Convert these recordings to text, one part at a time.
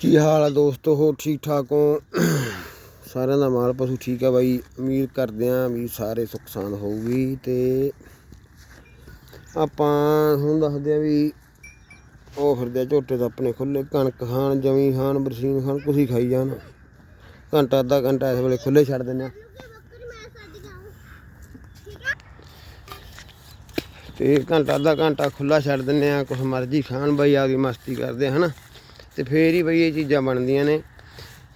ਕੀ ਹਾਲ ਆ ਦੋਸਤੋ? ਹੋ ਠੀਕ ਠਾਕ ਹੋ? ਸਾਰਿਆਂ ਦਾ ਮਾਲ ਪਸ਼ੂ ਠੀਕ ਆ ਬਾਈ। ਉਮੀਦ ਕਰਦੇ ਆਂ ਵੀ ਸਾਰੇ ਸੁਖਸਾਨ ਹੋਊਗੀ ਤੇ ਆਪਾਂ ਹੁਣ ਦੱਸਦੇ ਆ ਵੀ ਉਹ ਫਿਰਦੇ ਆ ਝੋਟੇ ਤਾਂ ਆਪਣੇ ਖੁੱਲੇ ਕਣਕ ਖਾਣ ਜਮੀ ਖਾਣ, ਬਰਸੀਨ ਖਾਣ, ਕੁਛ ਹੀ ਖਾਈ ਜਾਣ। ਘੰਟਾ, ਅੱਧਾ ਘੰਟਾ ਇਸ ਵੇਲੇ ਖੁੱਲੇ ਛੱਡ ਦਿੰਦੇ ਆ ਤੇ ਘੰਟਾ, ਅੱਧਾ ਘੰਟਾ ਖੁੱਲਾ ਛੱਡ ਦਿੰਦੇ ਆ ਕੁਛ ਮਰਜ਼ੀ ਖਾਣ ਬਾਈ ਆ ਗਈ ਮਸਤੀ ਕਰਦੇ ਆ, ਹਨਾ? ਤੇ ਫੇਰ ਹੀ ਬਈ ਇਹ ਚੀਜ਼ਾਂ ਬਣਦੀਆਂ ਨੇ।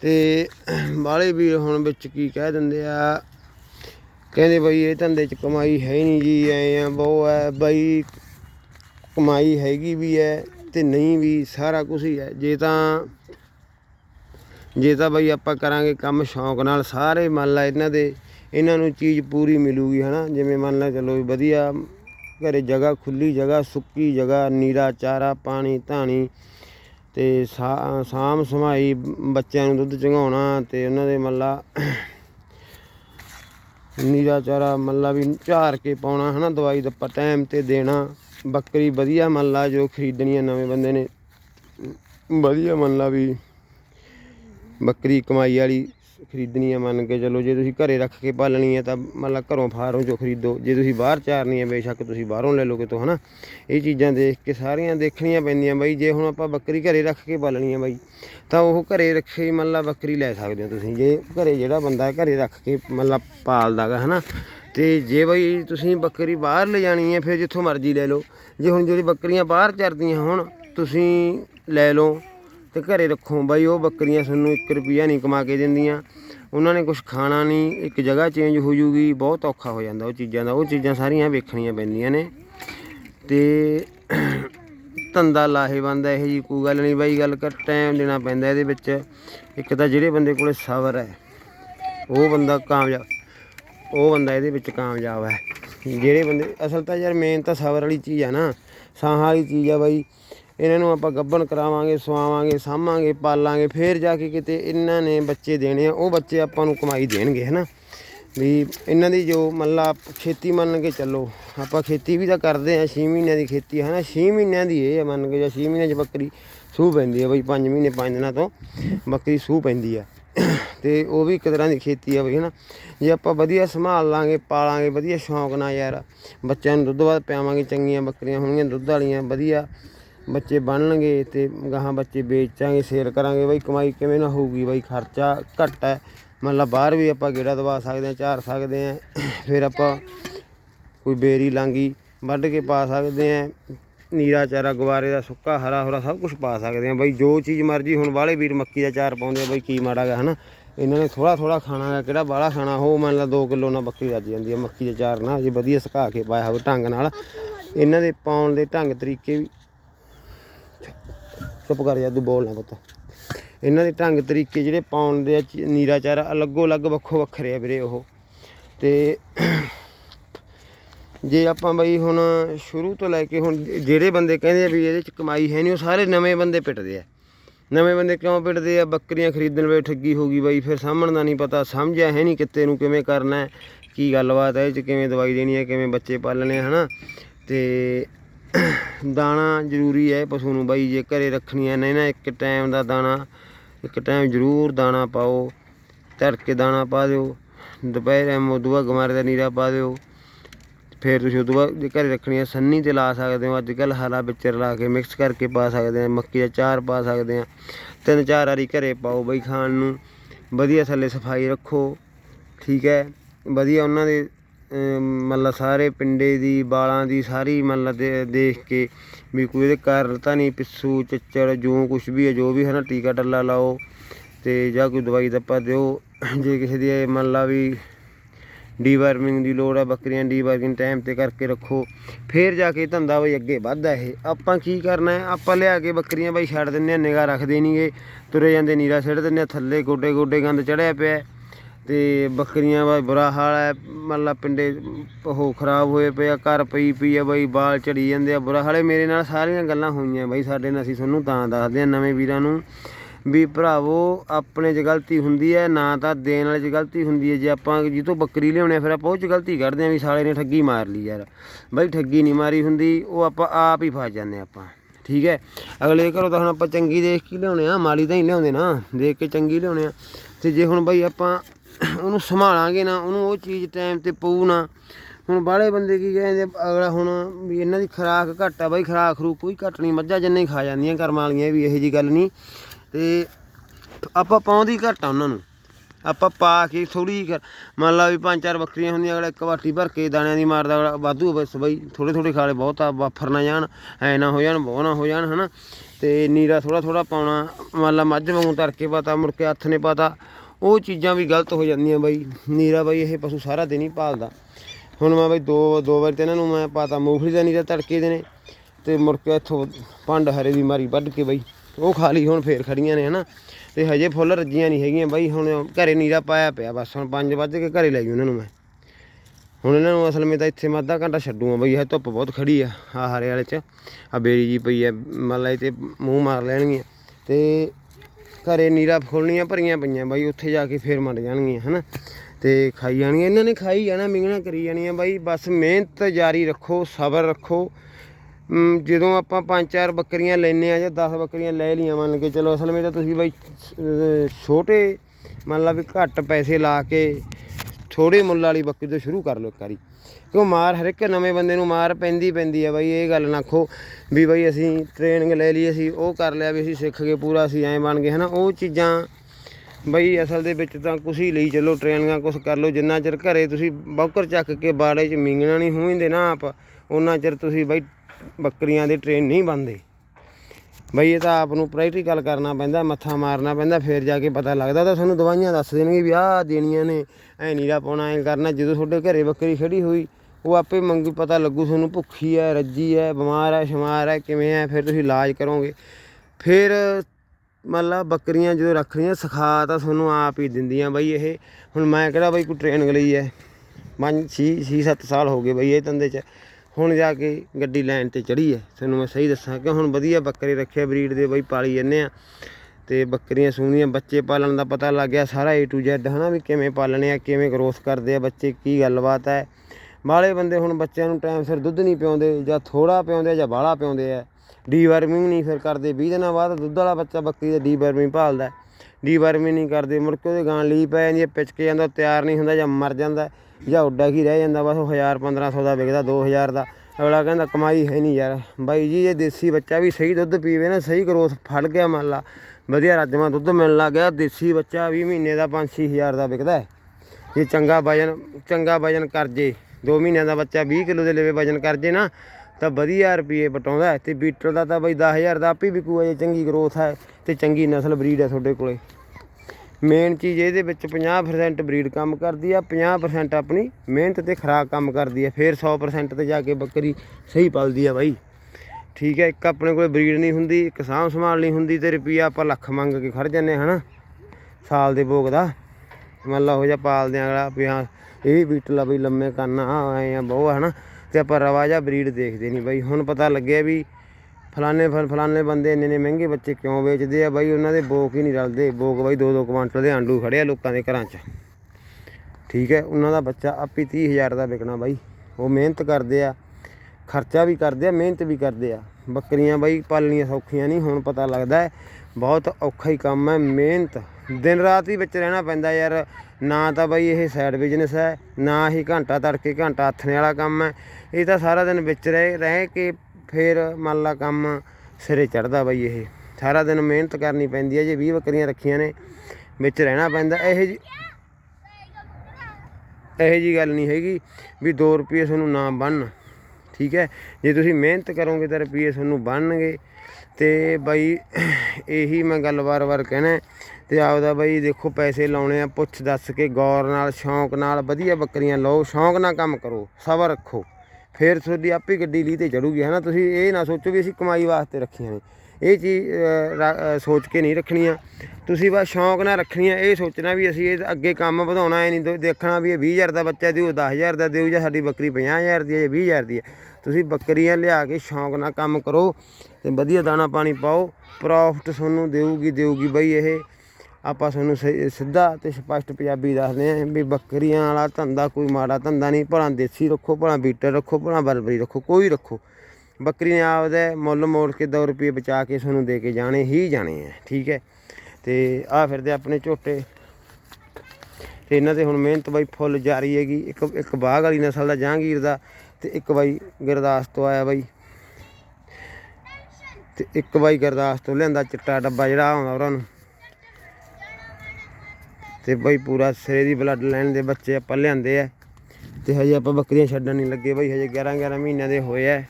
ਤੇ ਬਾਲੇ ਵੀ ਹੁਣ ਵਿੱਚ ਕੀ ਕਹਿ ਦਿੰਦੇ ਆ, ਕਹਿੰਦੇ ਬਈ ਇਹ ਧੰਦੇ 'ਚ ਕਮਾਈ ਹੈ ਹੀ ਨਹੀਂ ਜੀ, ਐ ਆ ਬਹੁ ਹੈ ਬਈ ਕਮਾਈ ਹੈਗੀ ਵੀ ਹੈ ਤੇ ਨਹੀਂ ਵੀ, ਸਾਰਾ ਕੁਝ ਹੀ ਹੈ ਜੇ ਤਾਂ ਜੇ ਤਾਂ ਬਈ ਆਪਾਂ ਕਰਾਂਗੇ ਕੰਮ ਸ਼ੌਂਕ ਨਾਲ, ਸਾਰੇ ਮੰਨ ਲਾ ਇਹਨਾਂ ਦੇ, ਇਹਨਾਂ ਨੂੰ ਚੀਜ਼ ਪੂਰੀ ਮਿਲੂਗੀ, ਹਨਾ? ਜਿਵੇਂ ਮੰਨ ਲਾ ਚਲੋ ਵੀ ਵਧੀਆ, ਘਰੇ ਜਗ੍ਹਾ ਖੁੱਲੀ ਜਗ੍ਹਾ, ਸੁੱਕੀ ਜਗ੍ਹਾ, ਨੀਰਾ ਚਾਰਾ, ਪਾਣੀ, ਧਾਣੀ ਤੇ ਸਾ- ਸਮਾਈ ਬੱਚਿਆਂ ਨੂੰ ਦੁੱਧ ਚੰਗਾਉਣਾ ਤੇ ਉਹਨਾਂ ਦੇ ਮੱਲਾ ਨੀਰਾ ਚਾਰਾ ਮੱਲਾ ਵੀ ਝਾਰ ਕੇ ਪਾਉਣਾ, ਹਨਾ, ਦਵਾਈ ਦੱਪਾ ਟਾਈਮ ਤੇ ਦੇਣਾ। ਬੱਕਰੀ ਵਧੀਆ ਮੱਲਾ ਜੋ ਖਰੀਦਣੀ ਹੈ ਨਵੇਂ ਬੰਦੇ ਨੇ। ਵਧੀਆ ਮੱਲਾ ਵੀ। ਬੱਕਰੀ ਕਮਾਈ ਵਾਲੀ ਖਰੀਦਣੀ ਹੈ ਮੰਨ ਕੇ ਚਲੋ, ਜੇ ਤੁਸੀਂ ਘਰੇ ਰੱਖ ਕੇ ਪਾਲਣੀ ਹੈ ਤਾਂ ਮਤਲਬ ਘਰੋਂ ਫਾਰਮ ਚੋਂ ਖਰੀਦੋ, ਜੇ ਤੁਸੀਂ ਬਾਹਰ ਚਾਰਨੀ ਹੈ ਬੇਸ਼ੱਕ ਤੁਸੀਂ ਬਾਹਰੋਂ ਲੈ ਲਓ ਕਿਤੋਂ ਹਨਾ? ਇਹ ਚੀਜ਼ਾਂ ਦੇਖ ਕੇ ਸਾਰੀਆਂ ਦੇਖਣੀਆਂ ਪੈਂਦੀਆਂ ਬਾਈ, ਜੇ ਹੁਣ ਆਪਾਂ ਬੱਕਰੀ ਘਰੇ ਰੱਖ ਕੇ ਪਾਲਣੀ ਹੈ ਬਾਈ, ਤਾਂ ਉਹ ਘਰੇ ਰੱਖੀ ਮਤਲਬ ਬੱਕਰੀ ਲੈ ਸਕਦੇ ਹੋ ਤੁਸੀਂ, ਜੇ ਘਰੇ ਜਿਹੜਾ ਬੰਦਾ ਘਰੇ ਰੱਖ ਕੇ ਮਤਲਬ ਪਾਲਦਾ ਗਾ ਹਨਾ? ਤੇ ਜੇ ਬਈ ਤੁਸੀਂ ਬੱਕਰੀ ਬਾਹਰ ਲੈ ਜਾਣੀ ਹੈ ਫਿਰ ਜਿੱਥੋਂ ਮਰਜ਼ੀ ਲੈ ਲਓ, ਜੇ ਹੁਣ ਜਿਹੜੀ ਬੱਕਰੀਆਂ ਬਾਹਰ ਚਰਦੀਆਂ ਹੁਣ, ਤੁਸੀਂ ਲੈ ਲਓ ਤੇ ਘਰੇ ਰੱਖੋ ਬਾਈ, ਉਹ ਬੱਕਰੀਆਂ ਤੁਹਾਨੂੰ 1 ਰੁਪਿਆ ਨਹੀਂ ਕਮਾ ਕੇ ਦਿੰਦੀਆਂ। ਉਹਨਾਂ ਨੇ ਕੁਝ ਖਾਣਾ ਨਹੀਂ, ਇੱਕ ਜਗ੍ਹਾ ਚੇਂਜ ਹੋ ਜੂਗੀ, ਬਹੁਤ ਔਖਾ ਹੋ ਜਾਂਦਾ ਉਹ ਚੀਜ਼ਾਂ ਦਾ। ਉਹ ਚੀਜ਼ਾਂ ਸਾਰੀਆਂ ਵੇਖਣੀਆਂ ਪੈਂਦੀਆਂ ਨੇ। ਤੇ ਧੰਦਾ ਲਾਹੇਵੰਦ ਹੈ, ਇਹ ਜੀ ਕੋਈ ਗੱਲ ਨਹੀਂ ਬਾਈ, ਗੱਲ ਕਰ ਟਾਈਮ ਦੇਣਾ ਪੈਂਦਾ ਇਹਦੇ ਵਿੱਚ। ਇੱਕ ਤਾਂ ਜਿਹੜੇ ਬੰਦੇ ਕੋਲੇ ਸਬਰ ਹੈ, ਉਹ ਬੰਦਾ ਕਾਮਯਾਬ, ਉਹ ਬੰਦਾ ਇਹਦੇ ਵਿੱਚ ਕਾਮਯਾਬ ਹੈ। ਜਿਹੜੇ ਬੰਦੇ, ਅਸਲ ਤਾਂ ਯਾਰ ਮੇਨ ਤਾਂ ਸਬਰ ਵਾਲੀ ਚੀਜ਼ ਆ ਨਾ, ਸਾਹ ਵਾਲੀ ਚੀਜ਼ ਆ ਬਾਈ। ਇਹਨਾਂ ਨੂੰ ਆਪਾਂ ਗੱਭਣ ਕਰਾਵਾਂਗੇ, ਸਵਾਵਾਂਗੇ, ਸਾਂਭਾਂਗੇ, ਪਾਲਾਂਗੇ, ਫੇਰ ਜਾ ਕੇ ਕਿਤੇ ਇਹਨਾਂ ਨੇ ਬੱਚੇ ਦੇਣੇ ਆ, ਉਹ ਬੱਚੇ ਆਪਾਂ ਨੂੰ ਕਮਾਈ ਦੇਣਗੇ, ਹਨਾ? ਵੀ ਇਹਨਾਂ ਦੀ ਜੋ ਮੱਲਾ, ਖੇਤੀ ਮੰਨ ਕੇ ਚੱਲੋ, ਆਪਾਂ ਖੇਤੀ ਵੀ ਤਾਂ ਕਰਦੇ ਆ 6 ਮਹੀਨਿਆਂ ਦੀ ਖੇਤੀ ਹੈ ਨਾ 6 ਮਹੀਨਿਆਂ ਦੀ ਇਹ ਆ ਮੰਨ ਕੇ ਜਾਂ 6 ਮਹੀਨਿਆਂ 'ਚ ਬੱਕਰੀ ਸੂਹ ਪੈਂਦੀ ਆ ਬਈ 5 ਮਹੀਨੇ 5 ਦਿਨਾਂ ਤੋਂ ਬੱਕਰੀ ਸੂਹ ਪੈਂਦੀ ਆ। ਤੇ ਉਹ ਵੀ ਇੱਕ ਤਰ੍ਹਾਂ ਦੀ ਖੇਤੀ ਆ ਬਈ ਹੈ ਨਾ ਜੇ ਆਪਾਂ ਵਧੀਆ ਸੰਭਾਲ ਲਾਂਗੇ, ਪਾਲਾਂਗੇ, ਵਧੀਆ ਸ਼ੌਂਕ ਨਾਲ ਯਾਰ, ਬੱਚਿਆਂ ਨੂੰ ਦੁੱਧ ਬਾਅਦ ਪਿਆਵਾਂਗੇ, ਚੰਗੀਆਂ ਬੱਕਰੀਆਂ ਹੋਣਗੀਆਂ, ਦੁੱਧ ਵਾਲੀਆਂ, ਵਧੀਆ ਬੱਚੇ ਬਣਨਗੇ ਤੇ ਗਾਹਾਂ ਬੱਚੇ ਵੇਚਾਂਗੇ ਸੇਲ ਕਰਾਂਗੇ। ਬਈ ਕਮਾਈ ਕਿਵੇਂ ਨਾ ਹੋਊਗੀ, ਬਈ ਖਰਚਾ ਘੱਟ ਹੈ। ਮਤਲਬ ਬਾਹਰ ਵੀ ਆਪਾਂ ਗੇੜਾ ਦਵਾ ਸਕਦੇ ਹਾਂ ਚਾਰ ਸਕਦੇ ਹਾਂ। ਫਿਰ ਆਪਾਂ ਕੋਈ ਬੇਰੀ ਲਾਂਗੀ ਵੱਢ ਕੇ ਪਾ ਸਕਦੇ ਹਾਂ। ਨੀਰਾ ਚਾਰਾ ਗਵਾਰੇ ਦਾ ਸੁੱਕਾ, ਹਰਾ ਹਰਾ ਸਭ ਕੁਝ ਪਾ ਸਕਦੇ ਹਾਂ। ਬਈ ਜੋ ਚੀਜ਼ ਮਰਜ਼ੀ, ਹੁਣ ਵਾਲੇ ਵੀਰ ਮੱਕੀ ਦਾ ਚਾਰ ਪਾਉਂਦੇ ਆ, ਬਈ ਕੀ ਮਾੜਾ ਗਾ, ਹਨਾ? ਇਹਨਾਂ ਨੇ ਥੋੜਾ ਥੋੜਾ ਖਾਣਾ ਗਾ, ਕਿਹੜਾ ਬਾਹਲਾ ਖਾਣਾ? ਉਹ ਮੰਨ ਲਾ 2 ਕਿਲੋ ਨਾਲ ਬੱਕਰੀ ਰੱਜ ਜਾਂਦੀ ਹੈ ਮੱਕੀ ਦੇ ਚਾਰ ਨਾਲ। ਜੇ ਵਧੀਆ ਸੁਕਾ ਕੇ ਪਾਇਆ ਹੋਵੇ ਢੰਗ ਨਾਲ। ਇਹਨਾਂ ਦੇ ਪਾਉਣ ਦੇ ਢੰਗ ਤਰੀਕੇ ਵੀ ਚੁੱਪ ਕਰ ਜਾ ਤੂੰ ਬੋਲ ਨਾ ਪੁੱਤ। ਇਹਨਾਂ ਦੇ ਢੰਗ ਤਰੀਕੇ ਜਿਹੜੇ ਪਾਉਣ ਦੇ ਆ ਚ- ਨੀਰਾ ਚਾਰਾ ਅਲੱਗੋ ਅਲੱਗ ਵੱਖੋ ਵੱਖਰੇ ਆ ਵੀਰੇ ਉਹ। ਤੇ ਜੇ ਆਪਾਂ ਬਈ ਹੁਣ ਸ਼ੁਰੂ ਤੋਂ ਲੈ ਕੇ ਹੁਣ ਜਿਹੜੇ ਬੰਦੇ ਕਹਿੰਦੇ ਆ ਵੀ ਇਹਦੇ ਚ ਕਮਾਈ ਹੈ ਨਹੀਂ ਉਹ ਸਾਰੇ ਨਵੇਂ ਬੰਦੇ ਪਿੱਟਦੇ ਆ। ਨਵੇਂ ਬੰਦੇ ਕਿਉਂ ਪਿੱਟਦੇ ਆ? ਬੱਕਰੀਆਂ ਖਰੀਦਣ ਵੇਲੇ ਠੱਗੀ ਹੋ ਗਈ ਬਈ ਫਿਰ ਸਾਹਮਣ ਦਾ ਨਹੀਂ ਪਤਾ ਸਮਝਿਆ ਹੈ ਨਹੀਂ ਕਿੱਤੇ ਨੂੰ ਕਿਵੇਂ ਕਰਨਾ ਕੀ ਗੱਲਬਾਤ ਹੈ ਇਹ ਚ ਕਿਵੇਂ ਦਵਾਈ ਦੇਣੀ ਹੈ ਕਿਵੇਂ ਬੱਚੇ ਪਾਲਣੇ ਆ, ਹਨਾ? ਤੇ ਦਾਣਾ ਜ਼ਰੂਰੀ ਹੈ ਪਸ਼ੂ ਨੂੰ ਬਾਈ, ਜੇ ਘਰੇ ਰੱਖਣੀਆਂ ਨਹੀਂ ਨਾ ਇੱਕ ਟਾਈਮ ਦਾ ਦਾਣਾ, ਇੱਕ ਟਾਈਮ ਜ਼ਰੂਰ ਦਾਣਾ ਪਾਓ, ਤੜਕੇ ਦਾਣਾ ਪਾ ਦਿਓ, ਦੁਪਹਿਰ ਮੋਦੂਆ ਗਮਾਰੇ ਦਾ ਨੀਰਾ ਪਾ ਦਿਓ, ਫਿਰ ਤੁਸੀਂ ਉਦੋਂ ਬਾਅਦ ਜੇ ਘਰੇ ਰੱਖਣੀਆਂ ਸੰਨੀ ਤੇ ਲਾ ਸਕਦੇ ਹੋ ਅੱਜ ਕੱਲ ਹਰਾ ਵਿੱਚ ਲਾ ਕੇ ਮਿਕਸ ਕਰਕੇ ਪਾ ਸਕਦੇ ਆ ਮੱਕੀ ਦਾ ਚਾਰ ਪਾ ਸਕਦੇ ਆ ਤਿੰਨ ਚਾਰ ਵਾਰੀ ਘਰੇ ਪਾਓ ਬਈ ਖਾਣ ਨੂੰ, ਵਧੀਆ ਥੱਲੇ ਸਫ਼ਾਈ ਰੱਖੋ, ਠੀਕ ਹੈ, ਵਧੀਆ ਉਹਨਾਂ ਦੇ ਮਤਲਬ ਸਾਰੇ ਪਿੰਡੇ ਦੀ, ਵਾਲਾਂ ਦੀ, ਸਾਰੀ ਮਤਲਬ ਦੇ- ਦੇਖ ਕੇ ਵੀ ਕੋਈ ਇਹਦੇ ਕਾਰਨ ਤਾਂ ਨਹੀਂ ਪਿੱਸੂ, ਚੱਚੜ, ਜੋ ਕੁਝ ਵੀ ਹੈ, ਜੋ ਵੀ ਹੈ ਨਾ, ਟੀਕਾ ਟੱਲਾ ਲਾਓ ਤੇ ਜਾਂ ਕੋਈ ਦਵਾਈ ਦੱਪਾ ਦਿਓ। ਜੇ ਕਿਸੇ ਦੀ ਇਹ ਮੰਨ ਲਾ ਵੀ ਡੀਵਰਮਿੰਗ ਦੀ ਲੋੜ ਹੈ, ਬੱਕਰੀਆਂ ਡੀਵਰਮਿੰਗ ਟਾਈਮ ਤੇ ਕਰਕੇ ਰੱਖੋ। ਫੇਰ ਜਾ ਕੇ ਧੰਦਾ ਬਈ ਅੱਗੇ ਵੱਧਦਾ ਇਹ। ਆਪਾਂ ਕੀ ਕਰਨਾ ਹੈ? ਆਪਾਂ ਲਿਆ ਕੇ ਬੱਕਰੀਆਂ ਬਈ ਛੱਡ ਦਿੰਦੇ ਆ ਨਿਗਾਹ ਰੱਖਦੇ ਨਹੀਂਗੇ ਤੁਰੇ ਜਾਂਦੇ, ਨੀਰਾ ਸਿੱਟ ਦਿੰਦੇ ਆ ਥੱਲੇ ਗੋਡੇ ਗੋਡੇ ਗੰਦ ਚੜਿਆ ਪਿਆ ਤੇ ਬੱਕਰੀਆਂ ਦਾ ਬੁਰਾ ਹਾਲ ਹੈ। ਮਤਲਬ ਪਿੰਡੇ ਉਹ ਖਰਾਬ ਹੋਏ ਪਏ ਆ ਘਰ ਪਈ ਪਈ ਆ ਬਈ ਬਾਲ ਝੜੀ ਜਾਂਦੇ ਆ। ਬੁਰਾ ਹਾਲੇ ਮੇਰੇ ਨਾਲ ਸਾਰੀਆਂ ਗੱਲਾਂ ਹੋਈਆਂ ਬਈ ਸਾਡੇ ਨਾਲ ਅਸੀਂ ਤੁਹਾਨੂੰ ਤਾਂ ਦੱਸਦੇ ਆ ਨਵੇਂ ਵੀਰਾਂ ਨੂੰ ਵੀ ਭਰਾਵੋ ਆਪਣੇ 'ਚ ਗਲਤੀ ਹੁੰਦੀ ਹੈ ਨਾ ਤਾਂ ਦੇਣ ਵਾਲੇ 'ਚ ਗਲਤੀ ਹੁੰਦੀ ਹੈ। ਜੇ ਆਪਾਂ ਜਿੱਥੋਂ ਬੱਕਰੀ ਲਿਆਉਣੇ ਆ, ਫਿਰ ਆਪਾਂ ਉਹ 'ਚ ਗਲਤੀ ਕਰਦੇ ਆ ਵੀ ਸਾਲੇ ਨੇ ਠੱਗੀ ਮਾਰ ਲਈ ਯਾਰ। ਬਈ ਠੱਗੀ ਨਹੀਂ ਮਾਰੀ ਹੁੰਦੀ ਉਹ ਆਪਾਂ ਆਪ ਹੀ ਫਸ ਜਾਂਦੇ ਆਪਾਂ। ਠੀਕ ਹੈ। ਅਗਲੇ ਘਰੋਂ ਤਾਂ ਹੁਣ ਆਪਾਂ ਚੰਗੀ ਦੇਖ ਕੇ ਲਿਆਉਣੇ ਆ ਮਾੜੀ ਤਾਂ ਹੀ ਲਿਆਉਂਦੇ ਨਾ। ਦੇਖ ਕੇ ਚੰਗੀ ਲਿਆਉਣੇ ਆ। ਤੇ ਜੇ ਹੁਣ ਬਈ ਆਪਾਂ ਉਹਨੂੰ ਸੰਭਾਲਾਂਗੇ ਨਾ, ਉਹਨੂੰ ਉਹ ਚੀਜ਼ ਟਾਈਮ ਤੇ ਪਊ ਨਾ। ਹੁਣ ਬਾਹਲੇ ਬੰਦੇ ਕੀ ਕਹਿੰਦੇ, ਅਗਲਾ ਹੁਣ ਵੀ ਇਹਨਾਂ ਦੀ ਖਰਾਕ ਘੱਟ ਆ ਬਾਈ, ਖਰਾਕ ਖਰੂ ਕੋਈ ਘੱਟ ਨਹੀਂ, ਮੱਝਾਂ ਜਿੰਨੇ ਖਾ ਜਾਂਦੀਆਂ, ਕਰਮਾਂ ਵਾਲੀਆਂ ਵੀ ਇਹੋ ਜੀ ਗੱਲ ਨਹੀਂ। ਤੇ ਆਪਾਂ ਪਾਉਂਦੀ ਘੱਟ ਆ ਉਹਨਾਂ ਨੂੰ। ਆਪਾਂ ਪਾ ਕੇ ਥੋੜੀ ਜਿਹੀ ਮੰਨ ਲਾ ਵੀ ਪੰਜ ਚਾਰ ਬੱਕਰੀਆਂ ਹੁੰਦੀਆਂ, ਅਗਲਾ ਇੱਕ ਵਾਟੀ ਭਰ ਕੇ ਦਾਣਿਆਂ ਦੀ ਮਾਰਦਾ ਅਗਲਾ ਵਾਧੂ ਬਸ ਬਈ ਥੋੜੇ ਥੋੜੇ ਖਾਲੇ ਬਹੁਤ ਆ, ਵਾਫਰ ਨਾ ਜਾਣ, ਐ ਨਾ ਹੋ ਜਾਣ, ਬਹੁ ਨਾ ਹੋ ਜਾਣ, ਹਨਾ। ਤੇ ਨੀਰਾ ਥੋੜਾ ਥੋੜਾ ਪਾਉਣਾ, ਮੰਨ ਲਾ ਮੱਝ ਵਾਂਗੂ ਤੜਕੇ ਪਾਤਾ, ਮੁੜ ਕੇ ਹੱਥ ਨੇ ਪਾਤਾ ਉਹ ਚੀਜ਼ਾਂ ਵੀ ਗਲਤ ਹੋ ਜਾਂਦੀਆਂ ਬਾਈ। ਨੀਰਾ ਬਾਈ ਇਹ ਪਸ਼ੂ ਸਾਰਾ ਦਿਨ ਹੀ ਪਾਲਦਾ। ਹੁਣ ਮੈਂ ਬਾਈ ਦੋ ਦੋ ਵਾਰ ਤੇ ਇਹਨਾਂ ਨੂੰ ਮੈਂ ਪਾਤਾ, ਮੂੰਗਫਲੀ ਦਾ ਨੀਰਾ ਤੜਕੇ ਦੇ ਨੇ ਤੇ ਮੁੜ ਕੇ ਇੱਥੋਂ ਪੰਡ ਹਰੇ ਦੀ ਮਾਰੀ ਵੱਢ ਕੇ ਬਾਈ। ਉਹ ਖਾ ਲਈ, ਹੁਣ ਫੇਰ ਖੜੀਆਂ ਨੇ ਹਨਾ। ਤੇ ਹਜੇ ਫੁੱਲ ਰੱਜੀਆਂ ਨਹੀਂ ਹੈਗੀਆਂ ਬਾਈ, ਹੁਣ ਘਰੇ ਨੀਰਾ ਪਾਇਆ ਪਿਆ ਬਸ। ਹੁਣ 5 ਵਜੇ ਕੇ ਘਰੇ ਲੈ ਜੂ ਇਹਨਾਂ ਨੂੰ ਮੈਂ। ਹੁਣ ਇਹਨਾਂ ਨੂੰ ਅਸਲ ਵਿੱਚ ਤਾਂ ਇੱਥੇ ਮੈਂ ਅੱਧਾ ਘੰਟਾ ਛੱਡੂਗਾ ਬਈ ਇਹ ਧੁੱਪ ਬਹੁਤ ਖੜੀ ਆ ਆ ਹਰੇ ਵਾਲੇ ਚ। ਆ ਬੇਰੀ ਜੀ ਪਈ ਆ ਮੰਨ ਇਹ ਤੇ ਮੂੰਹ ਮਾਰ ਲੈਣਗੀਆਂ। ਤੇ ਘਰੇ ਨੀਰਾ ਫੁੱਲਣੀਆਂ ਭਰੀਆਂ ਪਈਆਂ ਬਾਈ, ਉੱਥੇ ਜਾ ਕੇ ਫੇਰ ਮਰ ਜਾਣਗੀਆਂ, ਹਨਾ? ਤੇ ਖਾਈ ਜਾਣਗੀਆਂ। ਇਹਨਾਂ ਨੇ ਖਾਈ ਜਾਣਾ ਮਿੰਗਣਾ ਕਰੀ ਜਾਣੀਆਂ ਬਾਈ। ਬਸ ਮਿਹਨਤ ਜਾਰੀ ਰੱਖੋ, ਸਬਰ ਰੱਖੋ। ਜਦੋਂ ਆਪਾਂ ਪੰਜ ਚਾਰ ਬੱਕਰੀਆਂ ਲੈਨੇ ਆ ਜਾਂ 10 ਬੱਕਰੀਆਂ ਲੈ ਲਈਆਂ, ਮੰਨ ਕੇ ਚਲੋ, ਅਸਲ ਵਿੱਚ ਤਾਂ ਤੁਸੀਂ ਬਾਈ ਛੋਟੇ, ਮੰਨ ਲਾ ਵੀ ਘੱਟ ਪੈਸੇ ਲਾ ਕੇ ਥੋੜੇ ਮੁੱਲ ਵਾਲੀ ਬੱਕਰੀ ਤੋਂ ਸ਼ੁਰੂ ਕਰ ਲਓ ਇੱਕ ਵਾਰੀ। ਕਿਉਂ ਮਾਰ, ਹਰ ਇੱਕ ਨਵੇਂ ਬੰਦੇ ਨੂੰ ਮਾਰ ਪੈਂਦੀ ਪੈਂਦੀ ਆ ਬਾਈ, ਇਹ ਗੱਲ ਨਾ ਖੋ ਵੀ ਬਾਈ ਅਸੀਂ ਟ੍ਰੇਨਿੰਗ ਲੈ ਲਈ, ਅਸੀਂ ਉਹ ਕਰ ਲਿਆ ਵੀ ਅਸੀਂ ਸਿੱਖ ਗਏ, ਪੂਰਾ ਅਸੀਂ ਐਂ ਬਣ ਗਏ, ਹਨਾ? ਉਹ ਚੀਜ਼ਾਂ ਬਈ ਅਸਲ ਦੇ ਵਿੱਚ ਤਾਂ ਕੁਛ ਹੀ ਲਈ ਚੱਲੋ ਟ੍ਰੇਨਿੰਗਾਂ ਕੁਛ ਕਰ ਲਓ, ਜਿੰਨਾ ਚਿਰ ਘਰੇ ਤੁਸੀਂ ਬੌਕਰ ਚੱਕ ਕੇ ਬਾੜੇ 'ਚ ਮੀਂਗਣਾ ਨਹੀਂ ਹੋਈਂਦੇ ਨਾ ਆਪ ਉਹਨਾਂ ਚਿਰ ਤੁਸੀਂ ਬਈ ਬੱਕਰੀਆਂ ਦੇ ਟ੍ਰੇਨ ਨਹੀਂ ਬੰਦੇ ਬਈ ਇਹ ਤਾਂ ਆਪ ਨੂੰ ਪ੍ਰੈਕਟੀਕਲ ਕਰਨਾ ਪੈਂਦਾ, ਮੱਥਾ ਮਾਰਨਾ ਪੈਂਦਾ, ਫਿਰ ਜਾ ਕੇ ਪਤਾ ਲੱਗਦਾ, ਤਾਂ ਤੁਹਾਨੂੰ ਦਵਾਈਆਂ ਦੱਸ ਦੇਣਗੇ ਵੀ ਆਹ ਦੇਣੀਆਂ ਨੇ, ਐ ਨੀਰਾ ਪਾਉਣਾ, ਐ ਕਰਨਾ, ਜਦੋਂ ਤੁਹਾਡੇ ਘਰੇ ਬੱਕਰੀ ਖੜੀ ਹੋਈ, ਉਹ ਆਪੇ ਮੰਗੀ, ਪਤਾ ਲੱਗੂ ਤੁਹਾਨੂੰ ਭੁੱਖੀ ਐ, ਰੱਜੀ ਐ, ਬਿਮਾਰ ਐ, ਸ਼ਮਾਰ ਐ, ਕਿਵੇਂ ਐ, ਫਿਰ ਤੁਸੀਂ ਇਲਾਜ ਕਰੋਗੇ। ਫਿਰ ਮੰਨ ਲਾ ਬੱਕਰੀਆਂ ਜਦੋਂ ਰੱਖਣੀਆਂ ਸਿਖਾ ਤਾਂ ਤੁਹਾਨੂੰ ਆਪ ਹੀ ਦਿੰਦੀਆਂ ਬਈ ਇਹ। ਹੁਣ ਮੈਂ ਕਿਹੜਾ ਬਈ ਕੋਈ ਟ੍ਰੇਨਿੰਗ ਲਈ ਐ? ਪੰਜ, ਛੇ ਛੇ, ਸੱਤ ਸਾਲ ਹੋ ਗਏ ਬਈ ਇਹ ਧੰਦੇ 'ਚ। ਹੁਣ ਜਾ ਕੇ ਗੱਡੀ ਲਾਈਨ ਤੇ ਚੜੀ ਐ। ਤੁਹਾਨੂੰ ਮੈਂ ਸਹੀ ਦੱਸਾਂ ਕਿ ਹੁਣ ਵਧੀਆ ਬੱਕਰੇ ਰੱਖੇ ਬਰੀਡ ਦੇ ਬਈ ਪਾਲੀ ਜੰਨੇ ਆ। ਤੇ ਬੱਕਰੀਆਂ ਸੂਣੀਆਂ ਬੱਚੇ ਪਾਲਣ ਦਾ ਪਤਾ ਲੱਗ ਗਿਆ ਸਾਰਾ A to Z ਹਨਾ ਵੀ ਕਿਵੇਂ ਪਾਲਣੇ ਆ, ਕਿਵੇਂ ਗਰੋਥ ਕਰਦੇ ਆ ਬੱਚੇ, ਕੀ ਗੱਲਬਾਤ ਹੈ ਬਾਹਲੇ ਬੰਦੇ ਹੁਣ ਬੱਚਿਆਂ ਨੂੰ ਟਾਈਮ ਸਿਰ ਦੁੱਧ ਨਹੀਂ ਪਿਆਉਂਦੇ ਜਾਂ ਥੋੜਾ ਪਿਆਉਂਦੇ ਆ ਜਾਂ ਬਾਹਲਾ ਪਿਆਉਂਦੇ ਆ। ਡੀਵਰਮਿੰਗ ਨਹੀਂ ਫਿਰ ਕਰਦੇ 20 ਦਿਨਾਂ ਬਾਅਦ ਦੁੱਧ ਵਾਲਾ ਬੱਚਾ ਬੱਕਰੀ ਦਾ ਡੀਵਰਮਿੰਗ ਭਾਲਦਾ। ਡੀਵਰਮਿੰਗ ਨਹੀਂ ਕਰਦੇ, ਮੁੜ ਕੇ ਉਹਦੇ ਗਾਂ ਲੀ ਪੈ ਜਾਂਦੀ ਹੈ ਪਿਚਕ ਜਾਂਦਾ, ਉਹ ਤਿਆਰ ਨਹੀਂ ਹੁੰਦਾ ਜਾਂ ਮਰ ਜਾਂਦਾ। ਜਾਂ ਉੱਡਾ ਕੀ ਰਹਿ ਜਾਂਦਾ, ਬਸ ਉਹ 1000 1500 ਦਾ ਵਿਕਦਾ 2000 ਦਾ। ਅਗਲਾ ਕਹਿੰਦਾ, ਕਮਾਈ ਹੈ ਨਹੀਂ ਯਾਰ। ਬਾਈ ਜੀ, ਇਹ ਦੇਸੀ ਬੱਚਾ ਵੀ ਸਹੀ ਦੁੱਧ ਪੀਵੇ ਨਾ, ਸਹੀ ਗਰੋਥ ਫੜ ਗਿਆ ਮੰਨ ਲਾ। ਵਧੀਆ ਰੱਜਮਾ ਦੁੱਧ ਮਿਲਣ ਲੱਗ ਗਿਆ, ਦੇਸੀ ਬੱਚਾ 20 ਮਹੀਨੇ ਦਾ 5-6000 ਦਾ ਵਿਕਦਾ ਹੈ। ਜੇ ਚੰਗਾ ਵਜਨ ਚੰਗਾ ਵਜਨ ਕਰ ਜੇ 2 ਮਹੀਨਿਆਂ ਦਾ ਬੱਚਾ 20 ਕਿਲੋ ਦੇ ਲਵੇ ਵਜਨ ਕਰ ਜੇ ਨਾ, ਤਾਂ ਵਧੀਆ ਰੁਪਏ ਬਟਾਉਂਦਾ ਹੈ। ਤੇ ਬੀਟਲ ਦਾ ਤਾਂ ਬਈ 10000 ਦਾ ਆਪੇ ਵਿਕੂਗਾ, ਜੇ ਚੰਗੀ ਗਰੋਥ ਹੈ ਤੇ ਚੰਗੀ ਨਸਲ ਬਰੀਡ ਹੈ ਤੁਹਾਡੇ ਕੋਲੇ। ਮੇਨ ਚੀਜ਼ ਇਹਦੇ ਵਿੱਚ 50% ਬਰੀਡ ਕੰਮ ਕਰਦੀ ਆ 50% ਆਪਣੀ ਮਿਹਨਤ ਤੇ ਖਰਾਕ ਕੰਮ ਕਰਦੀ ਆ, ਫਿਰ 100% ਤੇ ਜਾ ਕੇ ਬੱਕਰੀ ਸਹੀ ਪਲਦੀ ਆ ਬਾਈ। ਠੀਕ ਹੈ ਇੱਕ ਆਪਣੇ ਕੋਲ ਬਰੀਡ ਨਹੀਂ ਹੁੰਦੀ, ਇੱਕ ਸਾਂਭ ਸੰਭਾਲ ਨਹੀਂ ਹੁੰਦੀ ਤੇ ਰੁਪਈਆ ਆਪਾਂ ਲੱਖ ਮੰਗ ਕੇ ਖੜ ਜੰਨੇ ਹਨਾ? ਸਾਲ ਦੇ ਭੋਗ ਦਾ। ਮੰਨ ਲਾ ਹੋ ਜਾ ਪਾਲਦੇ ਆ ਅਗਲਾ ਵੀ ਹਾਂ, ਇਹ ਵੀ ਬੀਟਲ ਬਈ ਲੰਮੇ ਕੰਨ ਆ, ਐ ਆ, ਬਹੁ ਆ, ਹਨਾ? ਤੇ ਆਪਾਂ ਰਵਾ ਜਾ ਬਰੀਡ ਦੇਖਦੇ ਨਹੀਂ ਬਾਈ। ਹੁਣ ਪਤਾ ਲੱਗਿਆ ਵੀ ਫਲਾਣੇ ਫਲ- ਫਲਾਣੇ ਬੰਦੇ ਇੰਨੇ ਨੇ ਮਹਿੰਗੇ ਬੱਚੇ ਕਿਉਂ ਵੇਚਦੇ ਆ ਬਾਈ? ਉਹਨਾਂ ਦੇ ਬੋਕ ਹੀ ਨਹੀਂ ਰਲਦੇ। ਬੋਕ ਬਾਈ 2-2 ਕੁਆਂਟਲ ਦੇ ਆਂਡੂ ਖੜੇ ਆ ਲੋਕਾਂ ਦੇ ਘਰਾਂ 'ਚ। ਠੀਕ ਹੈ, ਉਹਨਾਂ ਦਾ ਬੱਚਾ ਆਪੀ 30000 ਦਾ ਵਿਕਣਾ ਬਾਈ। ਉਹ ਮਿਹਨਤ ਕਰਦੇ ਆ, ਖਰਚਾ ਵੀ ਕਰਦੇ ਆ, ਮਿਹਨਤ ਵੀ ਕਰਦੇ ਆ। ਬੱਕਰੀਆਂ ਬਾਈ ਪਾਲਣੀਆਂ ਸੌਖੀਆਂ ਨਹੀਂ, ਹੁਣ ਪਤਾ ਲੱਗਦਾ ਬਹੁਤ ਔਖਾ ਹੀ ਕੰਮ ਹੈ, ਮਿਹਨਤ। ਦਿਨ ਰਾਤ ਹੀ ਵਿੱਚ ਰਹਿਣਾ ਪੈਂਦਾ ਯਾਰ। ਨਾ ਤਾਂ ਬਾਈ ਇਹ ਸਾਈਡ ਬਿਜ਼ਨਸ ਹੈ, ਨਾ ਹੀ ਘੰਟਾ ਤੜਕੇ ਘੰਟਾ ਹੱਥਣੇ ਵਾਲਾ ਕੰਮ ਹੈ। ਇਹ ਤਾਂ ਸਾਰਾ ਦਿਨ ਵਿੱਚ ਰਹਿ ਰਹਿ ਕੇ ਫਿਰ ਮੰਨ ਲਾ ਕੰਮ ਸਿਰੇ ਚੜਦਾ ਬਾਈ ਇਹ। ਸਾਰਾ ਦਿਨ ਮਿਹਨਤ ਕਰਨੀ ਪੈਂਦੀ ਹੈ ਜੇ 20 ਬੱਕਰੀਆਂ ਰੱਖੀਆਂ ਨੇ, ਵਿੱਚ ਰਹਿਣਾ ਪੈਂਦਾ। ਇਹ ਜੀ ਇਹੋ ਜੀ ਗੱਲ ਨਹੀਂ ਹੈਗੀ ਵੀ 2 ਰੁਪਏ ਤੁਹਾਨੂੰ ਨਾ ਬਣਨ। ਠੀਕ ਹੈ? ਜੇ ਤੁਸੀਂ ਮਿਹਨਤ ਕਰੋਗੇ ਤਾਂ ਰੁਪਏ ਤੁਹਾਨੂੰ ਬਣਨਗੇ। ਤੇ ਬਾਈ ਇਹੀ ਮੈਂ ਗੱਲ ਵਾਰ-ਵਾਰ ਕਹਿਣਾ। ਹੈ। ਤੇ ਆਪਦਾ ਬਾਈ ਦੇਖੋ ਪੈਸੇ ਲਾਉਣੇ ਆ, ਪੁੱਛ ਦੱਸ ਕੇ ਗੌਰ ਨਾਲ, ਸ਼ੌਂਕ ਨਾਲ, ਵਧੀਆ ਬੱਕਰੀਆਂ ਲਓ, ਸ਼ੌਂਕ ਨਾਲ ਕੰਮ ਕਰੋ, ਸਬਰ ਰੱਖੋ। ਫਿਰ ਤੁਹਾਡੀ ਆਪੇ ਗੱਡੀ ਲਈ ਤੇ ਚੜੂਗੀ ਹੈ ਨਾ ਤੁਸੀਂ ਇਹ ਨਾ ਸੋਚੋ ਵੀ ਅਸੀਂ ਕਮਾਈ ਵਾਸਤੇ ਰੱਖੀਆਂ ਨੇ। ਇਹ ਚੀਜ਼ ਸੋਚ ਕੇ ਨਹੀਂ ਰੱਖਣੀਆਂ। ਤੁਸੀਂ ਬਸ ਸ਼ੌਂਕ ਨਾਲ ਰੱਖਣੀਆਂ, ਇਹ ਸੋਚਣਾ ਵੀ ਅਸੀਂ ਇਹ ਅੱਗੇ ਕੰਮ ਵਧਾਉਣਾ ਹੈ ਨਹੀਂ ਦੇਖਣਾ ਵੀ ਇਹ 20000 ਦਾ ਬੱਚਾ ਦਿਓ 10000 ਦਾ ਦਿਓ, ਜਾਂ ਸਾਡੀ ਬੱਕਰੀ 50000 ਦੀ ਹੈ, ਜਾਂ 20000 ਦੀ ਹੈ। ਤੁਸੀਂ ਬੱਕਰੀਆਂ ਲਿਆ ਕੇ ਸ਼ੌਂਕ ਨਾਲ ਕੰਮ ਕਰੋ ਤੇ ਵਧੀਆ ਦਾਣਾ ਪਾਣੀ ਪਾਓ ਪ੍ਰੋਫਿਟ ਤੁਹਾਨੂੰ ਦੇਊਗੀ ਦੇਊਗੀ ਬਈ ਇਹ। ਆਪਾਂ ਤੁਹਾਨੂੰ ਸਿੱਧਾ ਤੇ ਸਪਸ਼ਟ ਪੰਜਾਬੀ ਦੱਸਦੇ ਆਂ ਵੀ ਬੱਕਰੀਆਂ ਵਾਲਾ ਧੰਦਾ ਕੋਈ ਮਾੜਾ ਧੰਦਾ ਨਹੀਂ, ਭਲਾ ਦੇਸੀ ਰੱਖੋ, ਭਲਾ ਬੀਟਰ ਰੱਖੋ, ਭਲਾ ਬਰਬਰੀ ਰੱਖੋ, ਕੋਈ ਰੱਖੋ। ਬੱਕਰੀ ਨੇ ਆਪਦਾ ਮੁੱਲ ਮੋੜ ਕੇ 2 ਰੁਪਏ ਬਚਾ ਕੇ ਤੁਹਾਨੂੰ ਦੇ ਕੇ ਜਾਣੇ ਹੀ ਜਾਣੇ ਆ, ਠੀਕ ਹੈ? ਤੇ ਆ ਫਿਰਦੇ ਆਪਣੇ ਝੋਟੇ। ਤੇ ਇਹਨਾਂ ਤੇ ਹੁਣ ਮਿਹਨਤ ਬਾਈ ਫੁੱਲ ਜਾਰੀ ਹੈਗੀ, ਇੱਕ ਇੱਕ ਬਾਗ ਵਾਲੀ ਨਸਲ ਦਾ ਜਹਾਂਗੀਰ ਦਾ ਤੇ ਇੱਕ ਬਾਈ ਗਰਦਾਸ ਤੋਂ ਆਇਆ ਬਾਈ। ਤੇ ਇੱਕ ਬਾਈ ਗਰਦਾਸ ਤੋਂ ਲਿਆਂਦਾ ਚਿੱਟਾ ਡੱਬਾ ਜਿਹੜਾ ਆਉਂਦਾ ਉਹਨਾਂ ਨੂੰ। ਤੇ ਬਈ ਪੂਰਾ ਸਿਰੇ ਦੀ ਬਲੱਡ ਲਾਈਨ ਦੇ ਬੱਚੇ ਆਪਾਂ ਲਿਆਂਦੇ ਆ। ਤੇ ਹਜੇ ਆਪਾਂ ਬੱਕਰੀਆਂ ਛੱਡਣ ਨਹੀਂ ਲੱਗੇ ਬਈ, ਹਜੇ 11 11 ਮਹੀਨਿਆਂ ਦੇ ਹੋਏ ਆ।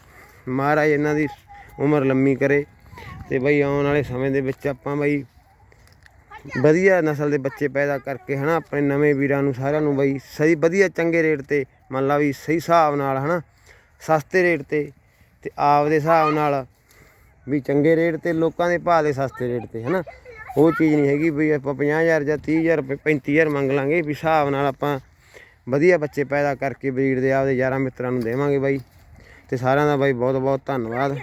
ਮਹਾਰਾਜ ਇਹਨਾਂ ਦੀ ਉਮਰ ਲੰਮੀ ਕਰੇ। ਤੇ ਬਈ ਆਉਣ ਵਾਲੇ ਸਮੇਂ ਦੇ ਵਿੱਚ ਆਪਾਂ ਬਈ ਵਧੀਆ ਨਸਲ ਦੇ ਬੱਚੇ ਪੈਦਾ ਕਰਕੇ ਹਨਾ, ਆਪਣੇ ਨਵੇਂ ਵੀਰਾਂ ਨੂੰ ਸਾਰਿਆਂ ਨੂੰ ਬਈ ਸਹੀ ਵਧੀਆ ਚੰਗੇ ਰੇਟ ਤੇ ਮੰਨ ਲਾ ਵੀ ਸਹੀ ਹਿਸਾਬ ਨਾਲ ਹਨਾ, ਸਸਤੇ ਰੇਟ ਤੇ ਤੇ ਆਪਦੇ ਹਿਸਾਬ ਨਾਲ ਵੀ ਚੰਗੇ ਰੇਟ ਤੇ, ਲੋਕਾਂ ਦੇ ਭਾਅ ਦੇ ਸਸਤੇ ਰੇਟ ਤੇ ਹਨਾ। ਉਹ ਚੀਜ਼ ਨਹੀਂ ਹੈਗੀ ਵੀ ਆਪਾਂ 50000 ਜਾਂ 30000 ਰੁਪਏ 35000 ਮੰਗ ਲਾਂਗੇ, ਵੀ ਹਿਸਾਬ ਨਾਲ ਆਪਾਂ ਵਧੀਆ ਬੱਚੇ ਪੈਦਾ ਕਰਕੇ ਬਰੀਡ ਦੇ ਆਪਦੇ ਯਾਰਾਂ ਮਿੱਤਰਾਂ ਨੂੰ ਦੇਵਾਂਗੇ ਬਾਈ। ਤੇ ਸਾਰਿਆਂ ਦਾ ਬਾਈ ਬਹੁਤ ਬਹੁਤ ਧੰਨਵਾਦ।